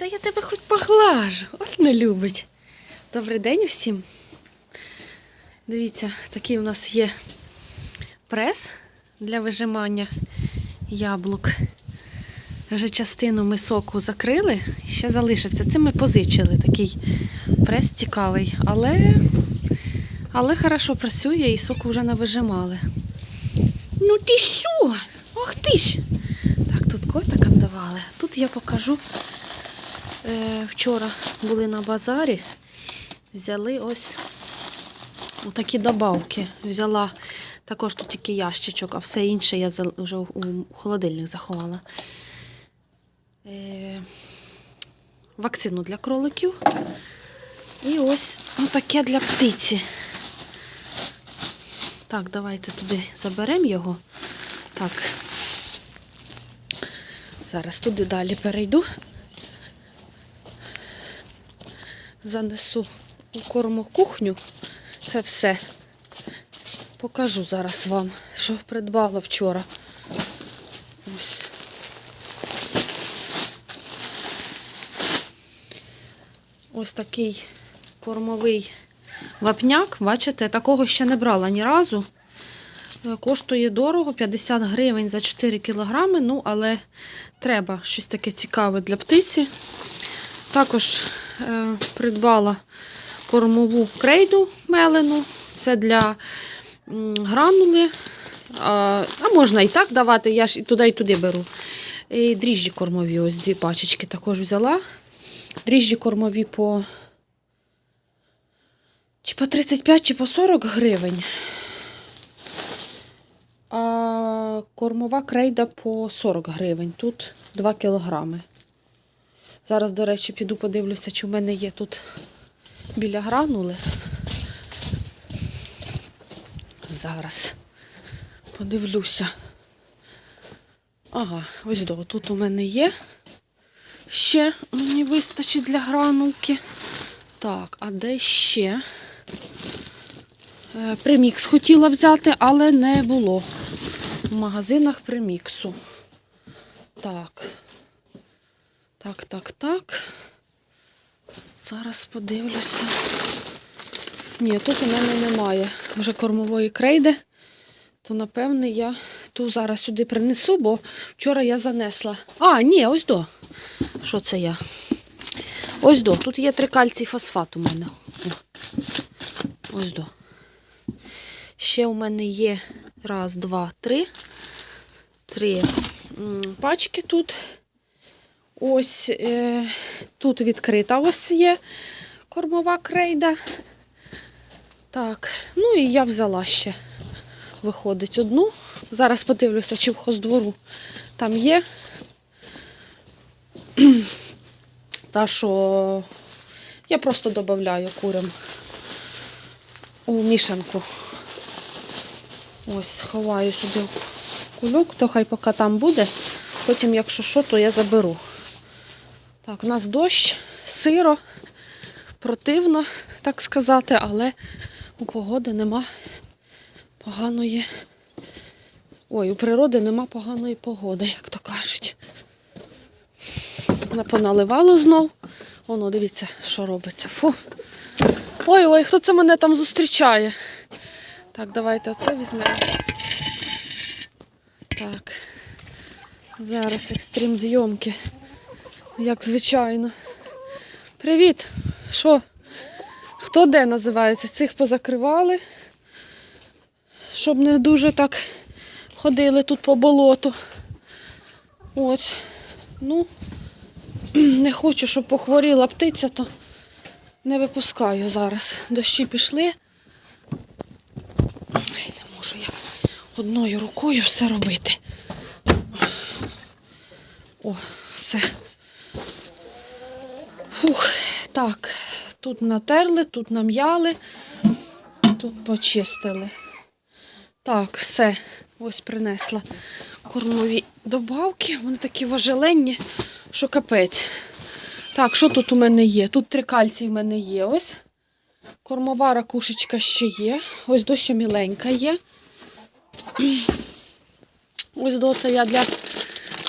да я тебе хоч поглажу. От не любить. Добрий день всім. Дивіться, такий у нас є прес для вижимання яблук. Вже частину ми соку закрили, ще залишився. Це ми позичили такий прес цікавий, але, але хорошо працює і соку вже навижимали. Ну ти що? Ох ти ж! Так, тут котикам давали. Тут я покажу. Е, вчора були на базарі, взяли ось такі добавки. Взяла також тут тільки ящичок, а все інше я вже у холодильник заховала. Е, вакцину для кроликів. І ось таке для птиці. Так, давайте туди заберемо його. Так. Зараз туди далі перейду. Занесу у кормокухню. Це все. Покажу зараз вам, що придбала вчора. Ось. Ось такий кормовий вапняк. Бачите, такого ще не брала ні разу. Е, Коштує дорого, 50 гривень за 4 кілограми, ну, але треба щось таке цікаве для птиці. Також придбала кормову крейду мелену. Це для гранули. А, а можна і так давати, я ж і туди, і туди беру. І дріжджі кормові, ось дві пачечки також взяла. Дріжджі кормові по чи по 35, чи по 40 гривень. А кормова крейда по 40 гривень. Тут 2 кілограми. Зараз, до речі, піду подивлюся, чи в мене є тут біля гранули. Зараз подивлюся. Ага, ось до, тут у мене є. Ще мені вистачить для гранулки. Так, а де ще? Е, Примікс хотіла взяти, але не було. В магазинах приміксу. Так. Так, так, так. Зараз подивлюся. Ні, тут у мене немає вже кормової крейди. То, напевне, я ту зараз сюди принесу, бо вчора я занесла. А, ні, ось до. Що це я? Ось до. Тут є трикальцій фосфат у мене. Ось до. Ще у мене є раз, два, три. Три пачки тут. Ось е, тут відкрита ось є кормова крейда. Так, ну і я взяла ще. Виходить одну. Зараз подивлюся, чи в хоздвору там є. Та що я просто додаю курям у мішанку. Ось, сховаю сюди кульок, то хай поки там буде. Потім, якщо що, то я заберу. Так, у нас дощ, сиро, противно, так сказати, але у погоди нема поганої. Ой, у природи нема поганої погоди, як то кажуть. Поналивало знов. Воно, дивіться, що робиться. Фу. Ой, ой, хто це мене там зустрічає? Так, давайте оце візьмемо. Так. Зараз екстрим зйомки. Як звичайно. Привіт! Що? Хто де називається? Цих позакривали. Щоб не дуже так ходили тут по болоту. Ось. Ну, не хочу, щоб похворіла птиця, то не випускаю зараз. Дощі пішли. Ой, не можу я одною рукою все робити. О. Фух, так, тут натерли, тут нам'яли, тут почистили. Так, все. Ось принесла кормові добавки. Вони такі важеленні, що капець. Так, що тут у мене є? Тут три кальції в мене є. Ось. Кормова ракушечка ще є. Ось доща міленька є. Ось до це я для,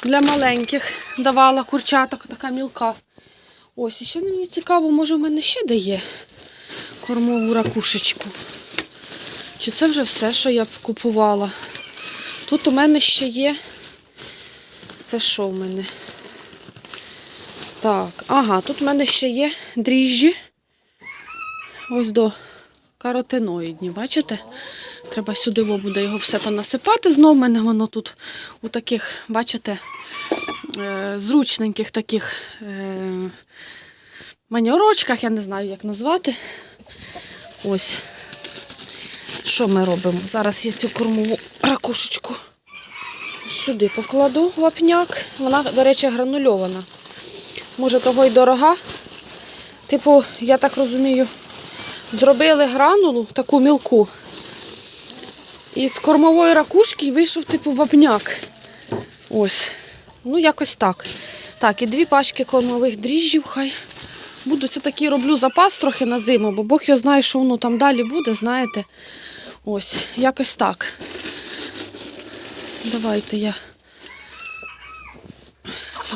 для маленьких давала курчаток, така мілка. Ось, і ще мені цікаво, може в мене ще де є кормову ракушечку. Чи це вже все, що я б купувала? Тут у мене ще є. Це що в мене? Так, ага, тут в мене ще є дріжджі. Ось до каротиноїдні, бачите? Треба сюди буде його все понасипати. Знов в мене воно тут у таких, бачите, зручненьких таких е, маньорочках, я не знаю, як назвати. Ось. Що ми робимо? Зараз я цю кормову ракушечку сюди покладу вапняк. Вона, до речі, гранульована. Може, того й дорога. Типу, я так розумію, зробили гранулу, таку мілку. І з кормової ракушки вийшов, типу, вапняк. Ось. Ну, якось так. Так, і дві пачки кормових дріжджів хай. Буду це такий роблю запас трохи на зиму, бо Бог його знає, що воно там далі буде, знаєте. Ось, якось так. Давайте я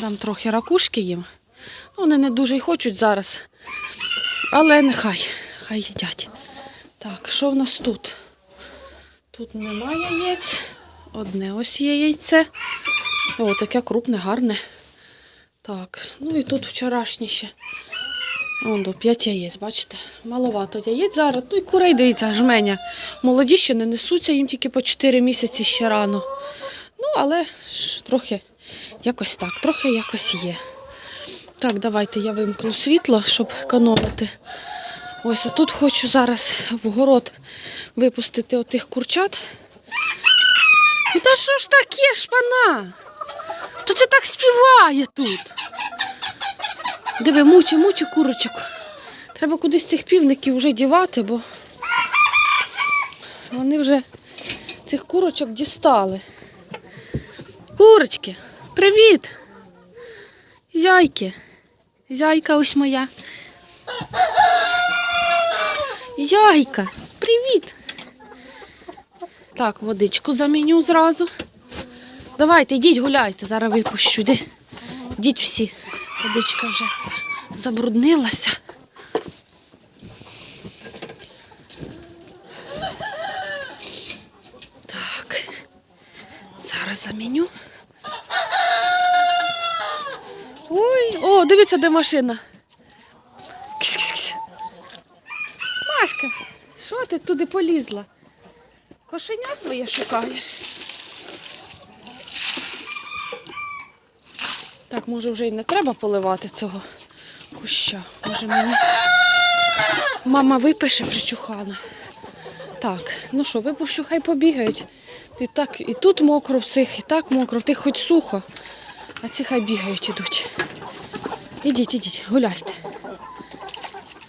дам трохи ракушки їм. Ну, Вони не дуже й хочуть зараз. Але нехай, хай їдять. Так, що в нас тут? Тут немає яєць. Одне ось є яйце. О, таке крупне, гарне. Так, ну і тут вчорашнє ще. Вон до 5 яєць, бачите? Маловато яєць зараз. Ну і курей дивіться, жменя. Молоді ще не несуться, їм тільки по 4 місяці ще рано. Ну, але ж трохи якось так, трохи якось є. Так, давайте я вимкну світло, щоб економити. Ось, а тут хочу зараз в город випустити отих курчат. Та що ж таке, шпана? Це так співає тут. Диви, мучу, мучу курочок. Треба кудись цих півників вже дівати, бо вони вже цих курочок дістали. Курочки, привіт! Зяйки. Зяйка ось моя. Зяйка, привіт. Так, водичку заміню зразу. Давайте, йдіть гуляйте, зараз випущу. Йди. Йдіть всі. Водичка вже забруднилася. Так. Зараз заміню. Ой, о, дивіться, де машина. Кс-кс-кс. Машка, що ти туди полізла? Кошеня своє шукаєш. Так, може вже й не треба поливати цього куща. Може мені мама випише причухана. Так, ну що, випущу, хай побігають. І так, і тут мокро в цих, і так мокро, в тих хоч сухо. А ці хай бігають ідуть. Ідіть, ідіть, гуляйте.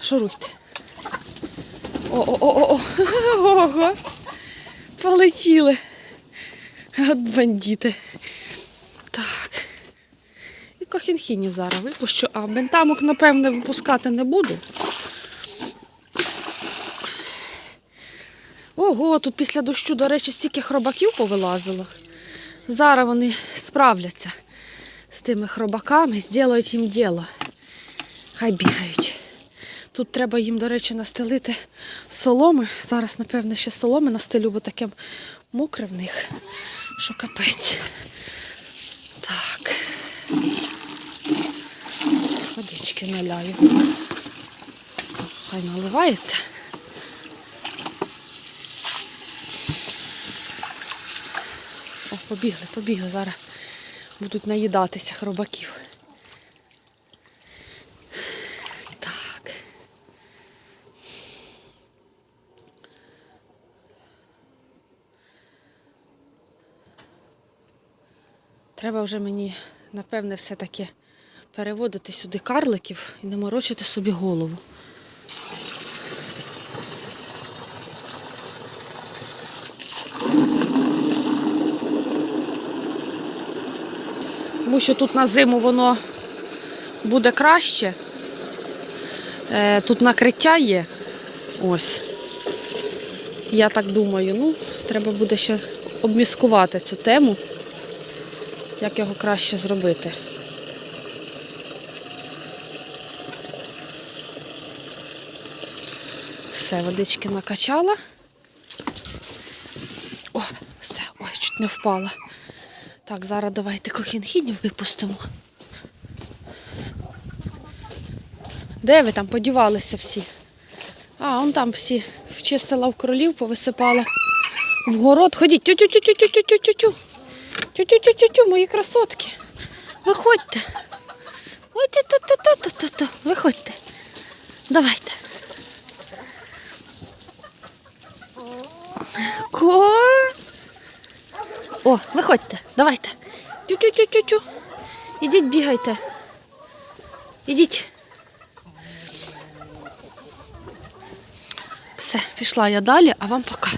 Шуруйте. О-о-о-о. Ого. Полетіли. От бандіти. Кохінхінів зараз випущу, а бентамок, напевне, випускати не буду. Ого, тут після дощу, до речі, стільки хробаків повилазило. Зараз вони справляться з тими хробаками, зроблять їм діло. Хай бігають. Тут треба їм, до речі, настелити соломи. Зараз, напевне, ще соломи настелю, бо таке мокре в них, що капець. Так. Водички наляю. Хай наливається. О, побігли, побігли. Зараз будуть наїдатися хробаків. Так. Треба вже мені, напевне, все-таки переводити сюди карликів і не морочити собі голову. Тому що тут на зиму воно буде краще. Е, Тут накриття є. Ось. Я так думаю, ну, треба буде ще обміскувати цю тему, як його краще зробити. Все, водички накачала. О, все, ой, чуть не впала. Так, зараз давайте кохінхідню випустимо. Де ви там подівалися всі? А, он там всі вчистила в кролів, повисипала. В город ходіть. Тю-тю-тю-тю-тю-тю-тю-тю. Тю-тю-тю-тю-тю, мої красотки. Виходьте. Ой, ту-ту-ту-ту-ту-ту. Виходьте. Давайте. Виходьте, давайте. Тю-тю-тю-тю-тю. Ідіть, бігайте. Ідіть. Все, пішла я далі, а вам пока.